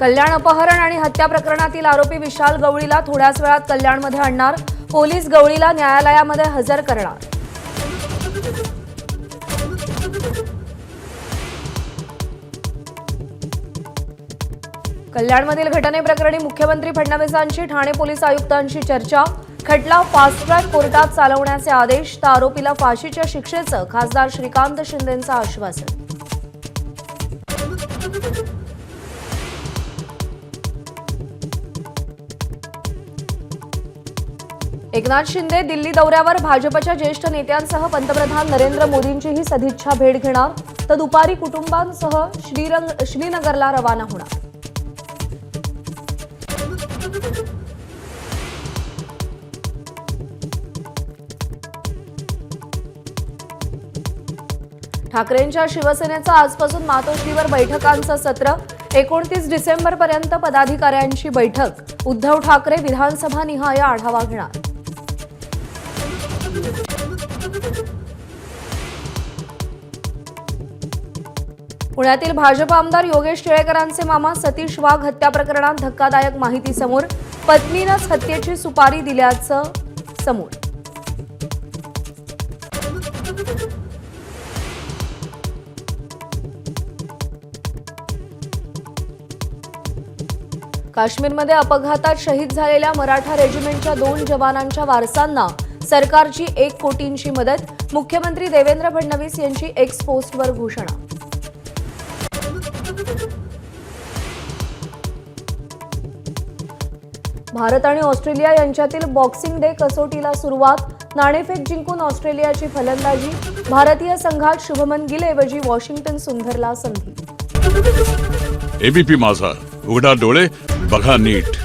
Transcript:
कल्याण अपहरण आणि हत्या प्रकरणातील आरोपी विशाल गवळीला थोड्याच वेळात कल्याणमध्ये आणणार. पोलीस गवळीला न्यायालयामध्ये हजर करणार. कल्याणमधील घटनेप्रकरणी मुख्यमंत्री फडणवीसांची ठाणे पोलीस आयुक्तांशी चर्चा. खटला फास्ट ट्रॅक कोर्टात चालवण्याचे आदेश तर आरोपीला फाशीच्या शिक्षेचं खासदार श्रीकांत शिंदेंचं आश्वासन. एकनाथ शिंदे दिल्ली दौऱ्यावर भाजपच्या ज्येष्ठ नेत्यांसह पंतप्रधान नरेंद्र मोदींचीही सदिच्छा भेट घेणार तर दुपारी कुटुंबांसह श्रीरंग श्रीनगरला रवाना होणार. ठाकरेंच्या शिवसेनेचं आजपासून मातोश्रीवर बैठकांचं सत्र एकोणतीस डिसेंबरपर्यंत पदाधिकाऱ्यांची बैठक उद्धव ठाकरे विधानसभा निहाय आढावा घेणार. पुण्यातील भाजप आमदार योगेश टिळेकरांचे मामा सतीश वाघ हत्या प्रकरणात धक्कादायक माहिती समोर पत्नीनंच हत्येची सुपारी दिल्याचं समोर. काश्मीरमध्ये अपघातात शहीद झालेल्या मराठा रेजिमेंटच्या दोन जवानांच्या वारसांना सरकारची एक कोटींची मदत मुख्यमंत्री देवेंद्र फडणवीस यांची एक्स पोस्टवर घोषणा. भारत आणि ऑस्ट्रेलिया यांच्यातील बॉक्सिंग डे कसोटीला सुरुवात नाणेफेक जिंकून ऑस्ट्रेलियाची फलंदाजी भारतीय संघात शुभमन गिल ऐवजी वॉशिंग्टन सुंदरला संधी. एबीपी माझा उघडा डोळे बघा नीट.